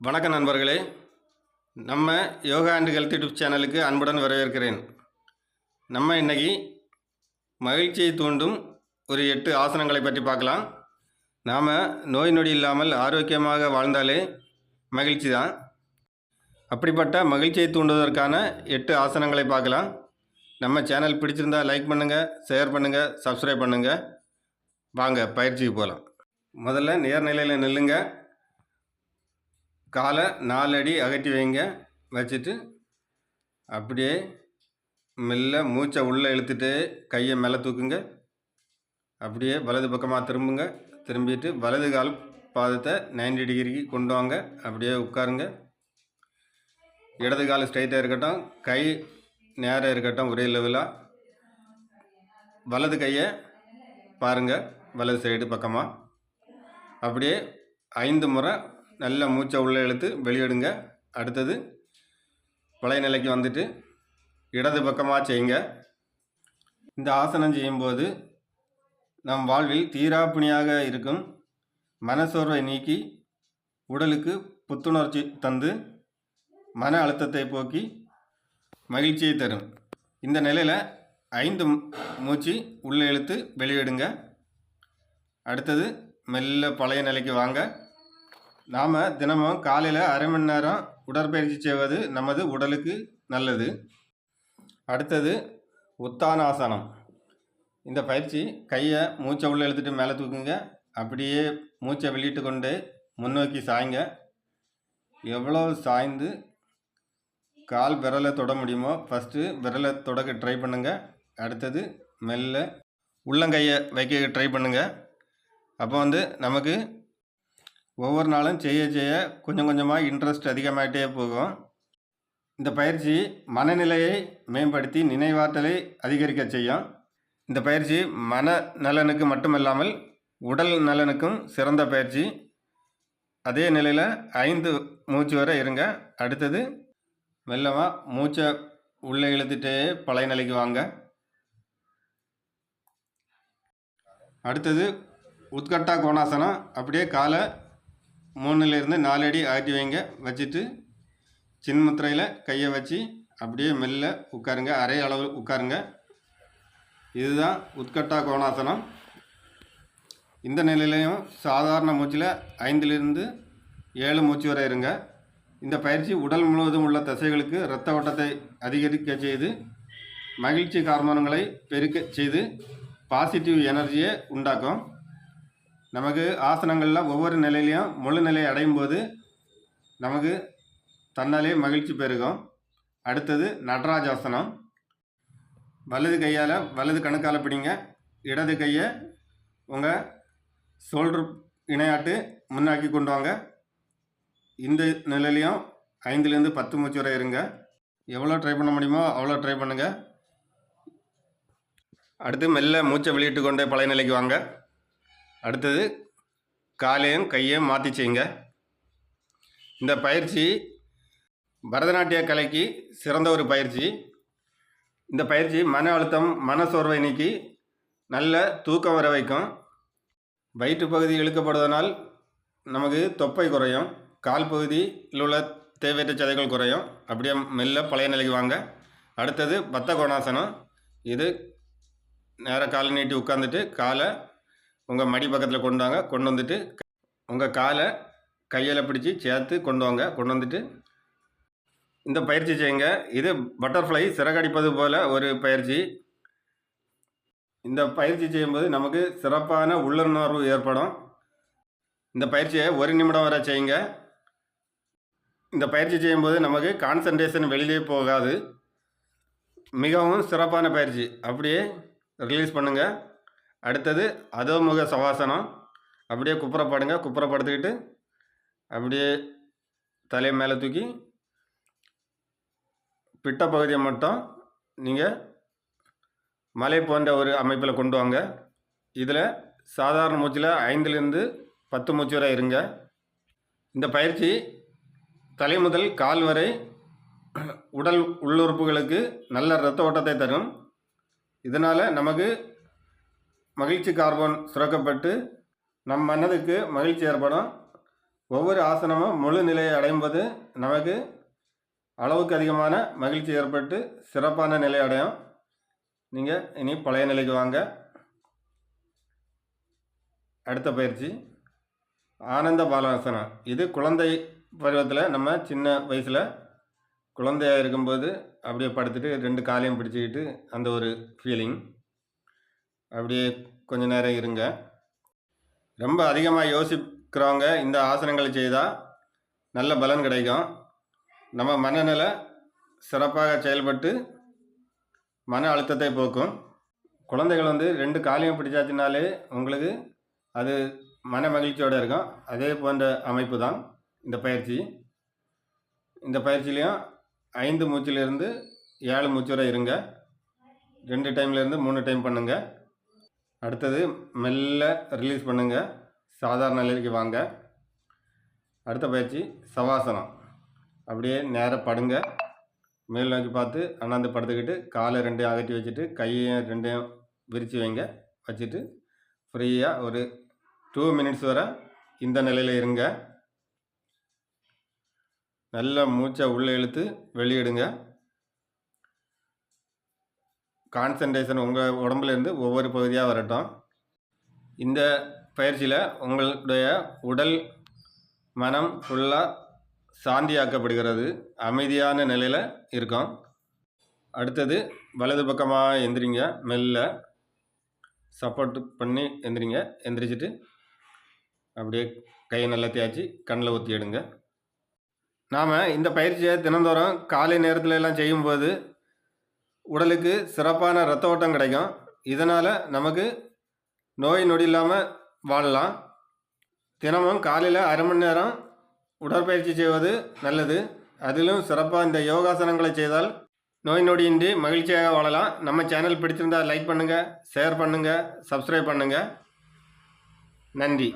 வணக்கம் நண்பர்களே. நம்ம யோகா அண்ட் ஹெல்த் யூடியூப் சேனலுக்கு அன்புடன் வரவேற்கிறேன். நம்ம இன்னைக்கு மகிழ்ச்சியை தூண்டும் ஒரு எட்டு ஆசனங்களை பற்றி பார்க்கலாம். நாம் நோய் நொடி இல்லாமல் ஆரோக்கியமாக வாழ்ந்தாலே மகிழ்ச்சி தான். அப்படிப்பட்ட மகிழ்ச்சியை தூண்டுவதற்கான எட்டு ஆசனங்களை பார்க்கலாம். நம்ம சேனல் பிடிச்சிருந்தா லைக் பண்ணுங்கள் ஷேர் பண்ணுங்கள் சப்ஸ்கிரைப் பண்ணுங்கள் வாங்க பயிற்சிக்கு போகலாம் முதல்ல நேர்நிலையில் நில்லுங்கள் காலை நாலு அடி அகட்டி வைங்க. வச்சுட்டு அப்படியே மெல்ல மூச்சை உள்ளே இழுத்துட்டு கையை மேலே தூக்குங்க. அப்படியே வலது பக்கமாக திரும்புங்க. திரும்பிட்டு வலது கால் பாதத்தை 90 டிகிரிக்கு கொண்டு வாங்க. அப்படியே உட்காருங்க. இடது கால் ஸ்ட்ரைட்டாக இருக்கட்டும். கை நேராக இருக்கட்டும் ஒரே லெவலாக வலது கையை பாருங்கள் வலது சைடு பக்கமாக அப்படியே ஐந்து முறை நல்ல மூச்சை உள்ளே இழுத்து வெளியிடுங்க. அடுத்தது பழைய நிலைக்கு வந்துட்டு இடது பக்கமாக செய்யுங்க. இந்த ஆசனம் செய்யும்போது நம் வாழ்வில் தீராப்பிணியாக இருக்கும் மனசோர்வை நீக்கி உடலுக்கு புத்துணர்ச்சி தந்து மன அழுத்தத்தை போக்கி மகிழ்ச்சியை தரும். இந்த நிலையில் ஐந்து மூச்சு உள்ளே இழுத்து வெளியிடுங்க. அடுத்தது மெல்ல பழைய நிலைக்கு வாங்க. நாம் தினமும் காலையில் அரை மணி நேரம் உடற்பயிற்சி செய்வது நமது உடலுக்கு நல்லது. அடுத்தது உத்தானாசனம். இந்த பயிற்சி கையை மூச்சை உள்ளே இழுத்துட்டு மேலே தூக்குங்க. அப்படியே மூச்சை வெளியிட்டு கொண்டு முன்னோக்கி சாய்ங்க. எவ்வளோ சாய்ந்து கால் விரலை தொட முடியுமோ ஃபஸ்ட்டு விரலை தொடக்க ட்ரை பண்ணுங்கள் அடுத்தது மெல்ல உள்ளங்கையை வைக்க ட்ரை பண்ணுங்கள் அப்போ வந்து நமக்கு ஒவ்வொரு நாளும் செய்ய செய்ய கொஞ்சம் கொஞ்சமாக இன்ட்ரெஸ்ட் அதிகமாகிட்டே போகும். இந்த பயிற்சி மனநிலையை மேம்படுத்தி நினைவாற்றலை அதிகரிக்க செய்யும். இந்த பயிற்சி மன நலனுக்கு மட்டுமல்லாமல் உடல் நலனுக்கும் சிறந்த பயிற்சி. அதே நிலையில் ஐந்து மூச்சு வரை இருங்க. அடுத்தது மெல்லமாக மூச்சை உள்ளே இழுத்துட்டே பழைய நிலைக்கு வாங்க. அடுத்தது உத்கட்டா கோணாசனம். அப்படியே காலை மூணுலேருந்து நாலு அடி ஆட்டி வைங்க. வச்சுட்டு சின்முத்திரையில் கையை வச்சு அப்படியே மெல்ல உட்காருங்க. அரை அளவு உட்காருங்க. இதுதான் உத்கட்டா கோணாசனம். இந்த நிலையிலையும் சாதாரண மூச்சில் ஐந்திலிருந்து ஏழு மூச்சு வரை இருங்க. இந்த பயிற்சி உடல் முழுவதும் உள்ள தசைகளுக்கு இரத்த ஓட்டத்தை அதிகரிக்க செய்து மகிழ்ச்சி ஹார்மோன்களை பெருக்க செய்து பாசிட்டிவ் எனர்ஜியை உண்டாக்கும். நமக்கு ஆசனங்களில் ஒவ்வொரு நிலையிலையும் முழு நிலையை அடையும் போது நமக்கு தன்னாலே மகிழ்ச்சி பெருகும். அடுத்தது நடராஜாசனம் வலது கையால் வலது கணுக்கால் பிடிங்க. இடது கையை உங்கள் ஷோல்டர் இணையாட்டு முன்னாக்கி கொண்டு வாங்க. இந்த நிலையிலையும் ஐந்துலேருந்து பத்து மூச்சு வரை இருங்க. எவ்வளோ ட்ரை பண்ண முடியுமோ அவ்வளோ ட்ரை பண்ணுங்கள் அடுத்து மெல்ல மூச்சை வெளியிட்டு கொண்டே பழைய நிலைக்கு வாங்க. அடுத்தது காலையும் கையையும் மாற்றி செய்யுங்க. இந்த பயிற்சி பரதநாட்டிய கலைக்கு சிறந்த ஒரு பயிற்சி. இந்த பயிற்சி மன அழுத்தம் மன சோர்வை நீக்கி நல்ல தூக்கம் வர வைக்கும். வயிற்று பகுதி இழுக்கப்படுவதனால் நமக்கு தொப்பை குறையும். கால் பகுதியில் உள்ள தேவையற்ற சதைகள் குறையும். அப்படியே மெல்ல பழைய நிலைக்கு வாங்க. அடுத்தது பத்த கோணாசனம் இது நேராக காலை நீட்டி உட்காந்துட்டு காலை உங்கள் மடி பக்கத்தில் கொண்டு வாங்க. கொண்டு வந்துட்டு உங்கள் காலை கையில் பிடிச்சி சேர்த்து கொண்டு வாங்க. கொண்டு வந்துட்டு இந்த பயிற்சி செய்யுங்க. இது பட்டர்ஃப்ளை சிறகடிப்பது போல் ஒரு பயிற்சி. இந்த பயிற்சி செய்யும்போது நமக்கு சிறப்பான உள்ளுணர்வு ஏற்படும். இந்த பயிற்சியை ஒரு நிமிடம் வரை செய்யுங்க. இந்த பயிற்சி செய்யும்போது நமக்கு கான்சன்ட்ரேஷன் வெளியிலே போகாது. மிகவும் சிறப்பான பயிற்சி. அப்படியே ரிலீஸ் பண்ணுங்கள் அடுத்தது அதோமுக சவாசனம். அப்படியே குப்புறப்படுங்க. குப்புறப்படுத்திக்கிட்டு அப்படியே தலையை மேலே தூக்கி பிட்ட பகுதியை மட்டும் நீங்கள் மலை போன்ற ஒரு அமைப்பில் கொண்டு வாங்க. இதில் சாதாரண மூச்சில் ஐந்துலேருந்து பத்து மூச்சு வரை இருங்க. இந்த பயிற்சி தலை முதல் கால் வரை உடல் உள்ளுறுப்புகளுக்கு நல்ல இரத்த ஓட்டத்தை தரும். இதனால் நமக்கு மகிழ்ச்சி கார்பன் சுரக்கப்பட்டு நம் மனதுக்கு மகிழ்ச்சி ஏற்படும். ஒவ்வொரு ஆசனமும் முழு நிலையை அடையும் போது நமக்கு அளவுக்கு அதிகமான மகிழ்ச்சி ஏற்பட்டு சிறப்பான நிலை அடையும். நீங்கள் இனி பழைய நிலைக்கு வாங்க. அடுத்த பயிற்சி. ஆனந்த பாலாசனம் இது குழந்தை பருவத்தில் நம்ம சின்ன வயசில் குழந்தையாக இருக்கும்போது அப்படியே படுத்துட்டு ரெண்டு காலையும் பிடிச்சிக்கிட்டு அந்த ஒரு ஃபீலிங் அப்படியே கொஞ்ச நேரம் இருங்க. ரொம்ப அதிகமாக யோசிக்கிறவங்க இந்த ஆசனங்களை செய்தால் நல்ல பலன் கிடைக்கும். நம்ம மனநிலை சிறப்பாக செயல்பட்டு மன அழுத்தத்தை போக்கும். குழந்தைகள் வந்து ரெண்டு காலையும் பிடிச்சாச்சுனாலே உங்களுக்கு அது மன மகிழ்ச்சியோடு இருக்கும். அதே போன்ற அமைப்பு தான் இந்த பயிற்சி. இந்த பயிற்சியிலையும் ஐந்து மூச்சிலிருந்து ஏழு மூச்சு வரை இருங்க. ரெண்டு டைம்லேருந்து மூணு டைம் பண்ணுங்கள் அடுத்தது மெல்ல ரிலீஸ் பண்ணுங்கள் சாதாரண நிலைக்கு வாங்க. அடுத்த பயிற்சி சவாசனம். அப்படியே நேராக படுங்க. மேல் நோக்கி பார்த்து அண்ணாந்து படுத்துக்கிட்டு காலை ரெண்டையும் அகட்டி வச்சுட்டு கையையும் ரெண்டையும் விரித்து வைங்க. வச்சுட்டு ஃப்ரீயாக ஒரு டூ மினிட்ஸ் வரை இந்த நிலையில் இருங்க. நல்ல மூச்சை உள்ளே இழுத்து வெளியிடுங்க. கான்சன்ட்ரேஷன் உங்கள் உடம்புலேருந்து ஒவ்வொரு பகுதியாக வரட்டும். இந்த பயிற்சியில் உங்களுடைய உடல் மனம் ஃபுல்லாக சாந்தியாக்கப்படுகிறது. அமைதியான நிலையில் இருக்கும். அடுத்தது வலது பக்கமாக எந்திரிங்க. மெல்ல சப்போர்ட் பண்ணி எந்திரிங்க. எந்திரிச்சிட்டு அப்படியே கையை நல்லா தேய்ச்சி கண்ணில் ஊற்றி எடுங்க. நாம் இந்த பயிற்சியை தினந்தோறும் காலை நேரத்தில் எல்லாம் செய்யும்போது உடலுக்கு சிறப்பான இரத்த ஓட்டம் கிடைக்கும். இதனால் நமக்கு நோய் நொடி இல்லாமல் வாழலாம். தினமும் காலையில் அரை மணி நேரம் உடற்பயிற்சி செய்வது நல்லது. அதிலும் சிறப்பாக இந்த யோகாசனங்களை செய்தால் நோய் நொடியின்றி மகிழ்ச்சியாக வாழலாம். நம்ம சேனல் பிடிச்சிருந்தால் லைக் பண்ணுங்கள் ஷேர் பண்ணுங்கள் சப்ஸ்கிரைப் பண்ணுங்கள் நன்றி.